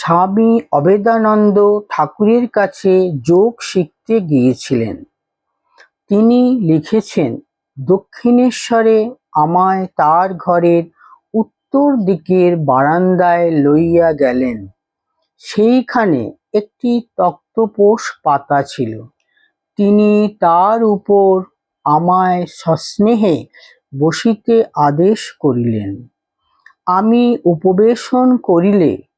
স্বামী অবেদানন্দ ঠাকুরের কাছে যোগ শিখতে গিয়েছিলেন। তিনি লিখেছেন, দক্ষিণেশ্বরে আমায় তার ঘরের উত্তর দিকের বারান্দায় লইয়া গেলেন। সেইখানে একটি তক্তপোষ পাতা ছিল। তিনি তার উপর আমায় সস্নেহে বসিতে আদেশ করিলেন। আমি উপবেশন করিলে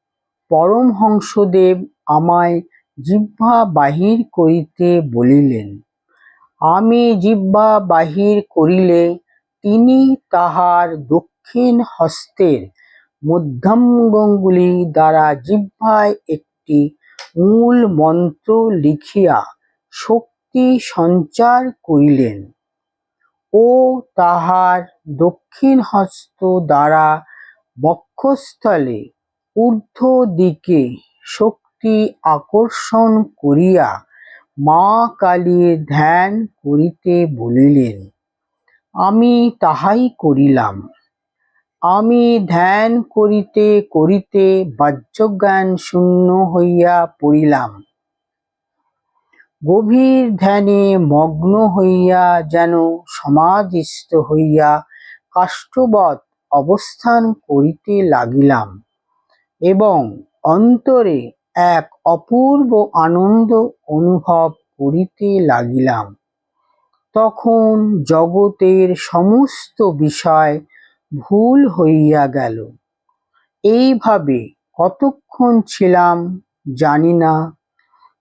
পরমহংসদেব আমায় জিহ্বা বাহির করিতে বলিলেন। আমি জিহ্বা বাহির করিলে তিনি তাহার দক্ষিণ হস্তের মধ্যাঙ্গুলি দ্বারা জিহ্বায় একটি মূল মন্ত্র লিখিয়া শক্তি সঞ্চার করিলেন ও তাহার দক্ষিণ হস্ত দ্বারা বক্ষস্থলে ঊর্ধ্ব দিকে শক্তি আকর্ষণ করিয়া মা কালীর ধ্যান করিতে বলিলেন, আমি তাহাই করিলাম। আমি ধ্যান করিতে করিতে বাহ্যজ্ঞান শূন্য হইয়া পড়িলাম। গভীর ধ্যানে মগ্ন হইয়া যেন সমাধিস্থ হইয়া কাষ্ঠবৎ অবস্থান করিতে লাগিলাম। এবং অন্তরে এক অপূর্ব আনন্দ অনুভব করিতে লাগিলাম। তখন জগতের সমস্ত বিষয় ভুল হইয়া গেল। এইভাবে কতক্ষণ ছিলাম জানি না।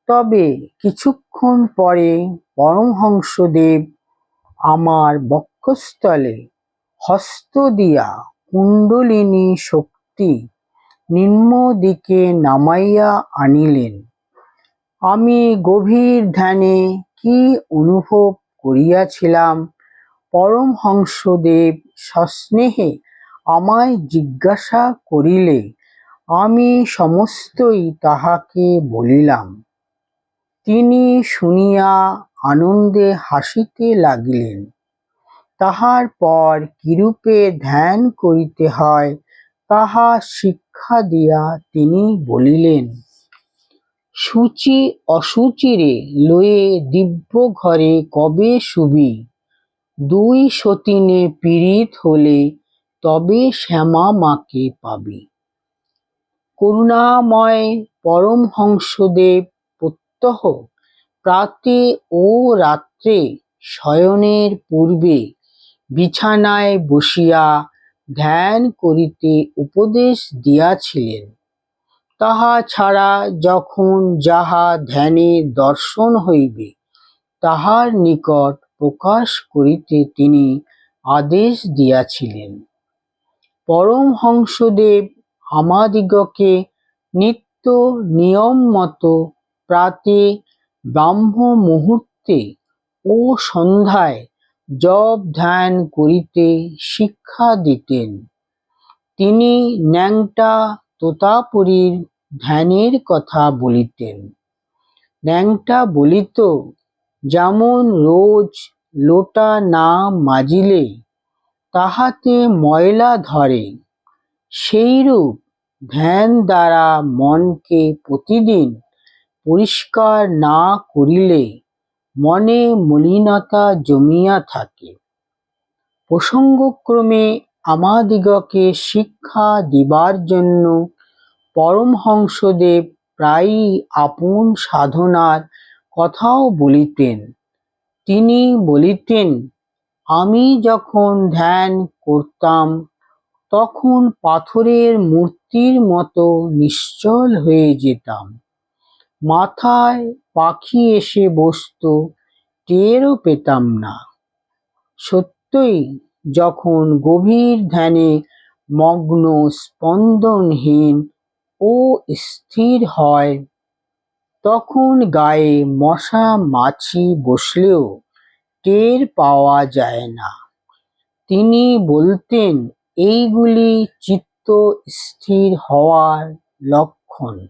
তবে কিছুক্ষণ পরে পরমহংসদেব আমার বক্ষস্থলে হস্ত দিয়া কুণ্ডলিনী শক্তি নিম্ন দিকে নামাইয়া আনিলেন। আমি গভীর ধ্যানে কি অনুভব করিয়াছিলাম? পরমহংসদেব সস্নেহে আমায় জিজ্ঞাসা করিলে, আমি সমস্তই তাহাকে বলিলাম। তিনি শুনিয়া আনন্দে হাসিতে লাগিলেন। তাহার পর কিরূপে ধ্যান করিতে হয়, তাহা শিক্ষা দিয়া তিনি বলিলেন, সূচি অসুচিরে লয়ে দিব্য ঘরে কবে শুবি? দুই সতিনে পীড়িত হলে তবে শ্যামা মাকে পাবি। করুণাময় পরমহংসদেব প্রত্যহ প্রাতে ও রাত্রে শয়নের পূর্বে বিছানায় বসিয়া ধ্যান করিতে উপদেশ দিয়াছিলেন। তাহা ছাড়া যখন যাহা ধ্যানে দর্শন হইবে, তাহার নিকট প্রকাশ করিতে তিনি আদেশ দিয়াছিলেন। পরমহংসদেব আমাদিগকে নিত্য নিয়ম মতো প্রাতে ব্রাহ্ম মুহূর্তে ও সন্ধ্যায় জপ ধ্যান করিতে শিক্ষা দিতেন। তিনি ন্যাংটা তোতাপুরীর ধ্যানের কথা বলিতেন। ন্যাংটা বলিত, যেমন রোজ লোটা না মাজিলে, তাহাতে ময়লা ধরে। সেইরূপ ধ্যান দ্বারা মনকে প্রতিদিন পরিষ্কার না করিলে মনে মলিনতা জমিয়া থাকে। প্রসঙ্গক্রমে আমাদিগকে শিক্ষা দিবার জন্য পরমহংসদেব প্রায়ই আপন সাধনার কথাও বলিতেন। তিনি বলিতেন, আমি যখন ধ্যান করতাম, তখন পাথরের মূর্তির মতো নিশ্চল হয়ে যেতাম। মাথায় পাখি এসে বসত, টেরও পেতাম না। সত্যই যখন গভীর ধ্যানে মগ্ন স্পন্দনহীন ও স্থির হয়, তখন গায়ে মশা মাছি বসলেও টের পাওয়া যায় না। তিনি বলতেন, এইগুলি চিত্ত স্থির হওয়ার লক্ষণ।